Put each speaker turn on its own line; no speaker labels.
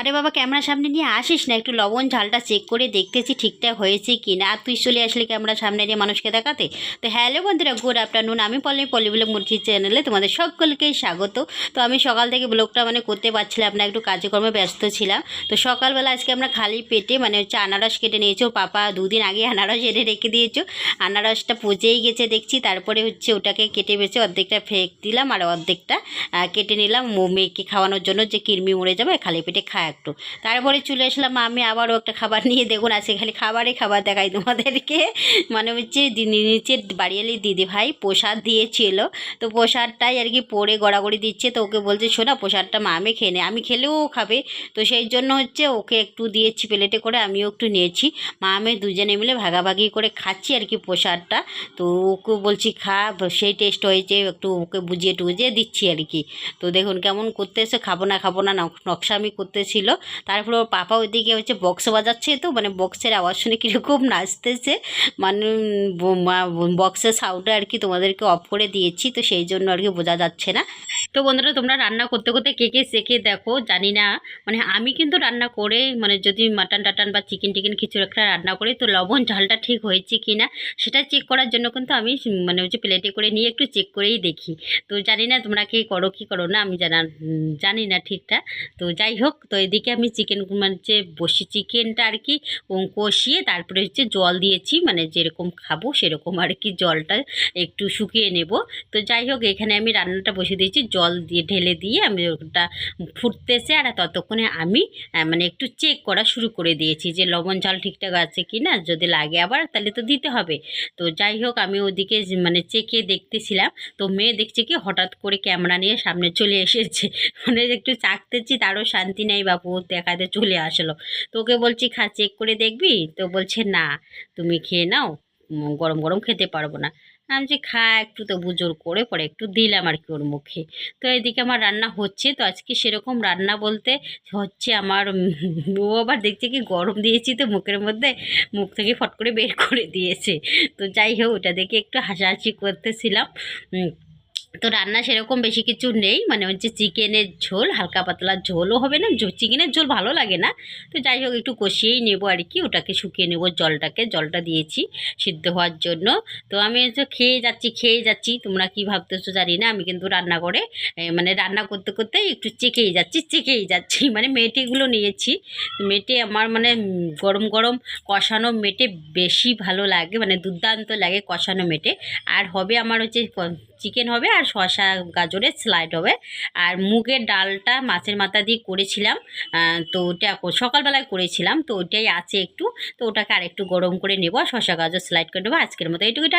আরে বাবা, ক্যামেরার সামনে নিয়ে আসিস না? একটু লবণ ঝালটা চেক করে দেখতেছি ঠিকঠাক হয়েছে কি না আর তুই চলে আসলে ক্যামেরার সামনে নিয়ে মানুষকে দেখাতে? তো হ্যালো বন্ধুরা, গুড আফটারনুন। আমি পল্লী ব্লগ মুরগি চ্যানেলে তোমাদের সকলকে স্বাগত। তো আমি সকাল থেকে ব্লগটা মানে করতে পারছিলাম না, একটু কাজকর্মে ব্যস্ত ছিলাম। তো সকালবেলা আজকে আমরা খালি পেটে মানে হচ্ছে আনারস কেটে নিয়েছো, পাপা দুদিন আগে আনারস এনে রেখে দিয়েছ। আনারসটা পচেই গেছে দেখছি, তারপরে হচ্ছে ওটাকে কেটে বেছে অর্ধেকটা ফেক দিলাম আর অর্ধেকটা কেটে নিলাম মেয়েকে খাওয়ানোর জন্য যে কিরমি মরে যাবে, খালি পেটে খা একটু তারপরে চলে আসলাম, আমি আবারও একটা খাবার নিয়ে, দেখুন আছে খালি খাবারই খাবার দেখাই তোমাদেরকে। মানে হচ্ছে নিচের বাড়িয়ালি দিদি ভাই প্রসাদ দিয়েছিল। তো প্রসাদটাই আর কি পরে গড়াগড়ি দিচ্ছে, তো ওকে বলছে, শোনা, প্রসাদটা মামে খেয়ে আমি খেলেও খাবে। তো সেই জন্য হচ্ছে ওকে একটু দিয়েছি প্লেটে করে, আমিও একটু নিয়েছি। মামে দুজনে মিলে ভাগাভাগি করে খাচ্ছি আর কি প্রসাদটা। তো ওকে বলছি, খা, সেই টেস্ট হয়েছে, একটু ওকে বুঝিয়ে টুজিয়ে দিচ্ছি আর কি। তো দেখুন কেমন করতেছে, খাব না খাব না, নক- নকশামি করতেছিল তারপরে ওর পাপা ওইদিকে হচ্ছে বক্স বাজাচ্ছে তো মানে বক্সের আওয়াজ শুনে কীরকম নাচতেছে। মানে বক্সের সাউন্ডটা আর কি তোমাদেরকে অফ করে দিয়েছি, তো সেই জন্য আর কি বোঝা যাচ্ছে না। তো বন্ধুরা, তোমরা রান্না করতে করতে কে কে শেখে দেখো, জানি না। মানে আমি কিন্তু রান্না করে মানে যদি মাটন টাটান বা চিকেন টিকেন কিছু একটা রান্না করি, তো লবণ, ঝালটা ঠিক হয়েছে কি না সেটা চেক করার জন্য কিন্তু আমি মানে হচ্ছে প্লেটে করে নিয়ে একটু চেক করেই দেখি। তো জানি না তোমরা কি করো কি করো না, আমি জানা জানি না ঠিকঠাক তো যাই হোক, তো এদিকে আমি চিকেন মানে যে বসি চিকেনটা আর কি কষিয়ে তারপরে হচ্ছে জল দিয়েছি মানে যেরকম খাব সেরকম আর কি জলটা একটু শুকিয়ে নেব। তো যাই হোক, এখানে আমি রান্নাটা বসিয়ে দিয়েছি, জল দিয়ে ঢেলে দিয়ে আমি ওটা ফুটতেছে আর ততক্ষণে আমি মানে একটু চেক করা শুরু করে দিয়েছি যে লবণ ঝাল ঠিকঠাক আছে কি না। যদি লাগে আবার তাহলে তো দিতে হবে। তো যাই হোক, আমি ওদিকে মানে চেকে দেখতেছিলাম। তো মেয়ে দেখছে কি হঠাৎ করে ক্যামেরা নিয়ে সামনে চলে এসেছে। মানে একটু চাকতেছি, তারও শান্তি নেই বাপু দেখাতে চলে আসলো। তো ওকে বলছি, খা চেক করে দেখবি? তো বলছে, না, তুমি খেয়ে নাও, গরম গরম খেতে পারব না। আমি যে খা, একটু তো বুজোর করে পরে একটু দিলাম আর কি ওর মুখে। তো এদিকে আমার রান্না হচ্ছে, তো আজকে সেরকম রান্না বলতে হচ্ছে আমার ও আবার দেখছে কি গরম দিয়েছি তো মুখের মধ্যে, মুখ থেকে ফট করে বের করে দিয়েছে। তো যাই হোক, ওটা দেখে একটু হাসাহাসি করতেছিলাম। তো রান্না সেরকম বেশি কিছু নেই মানে হচ্ছে চিকেনের ঝোল, হালকা পাতলা ঝোলও হবে না চিকেনের ঝোল ভালো লাগে না। তো যাই হোক, একটু কষিয়েই নেব আর কি, ওটাকে শুকিয়ে নেব জলটাকে, জলটা দিয়েছি সিদ্ধ হওয়ার জন্য। তো আমি তো খেয়ে যাচ্ছি খেয়ে যাচ্ছি, তোমরা কি ভাবতেছো জানি না, আমি কিন্তু রান্না করে মানে রান্না করতে করতে একটু চেকেই যাচ্ছি চেকেই যাচ্ছি মানে মেটেগুলো নিয়েছি। মেটে আমার মানে গরম গরম কষানো মেটে বেশি ভালো লাগে মানে দুর্দান্ত লাগে কষানো মেটে। আর হবে আমার হচ্ছে চিকেন হবে আর শসা গাজরের স্লাইড হবে। আর মুগের ডালটা মাছের মাথা দিয়ে করেছিলাম। তো ওটা সকালবেলায় করেছিলাম। তো ওটাই আছে একটু। তো ওটাকে আর একটু গরম করে নেব। শশা গাজর স্লাইড করে নেব। আজকের মতো এইটুকুটা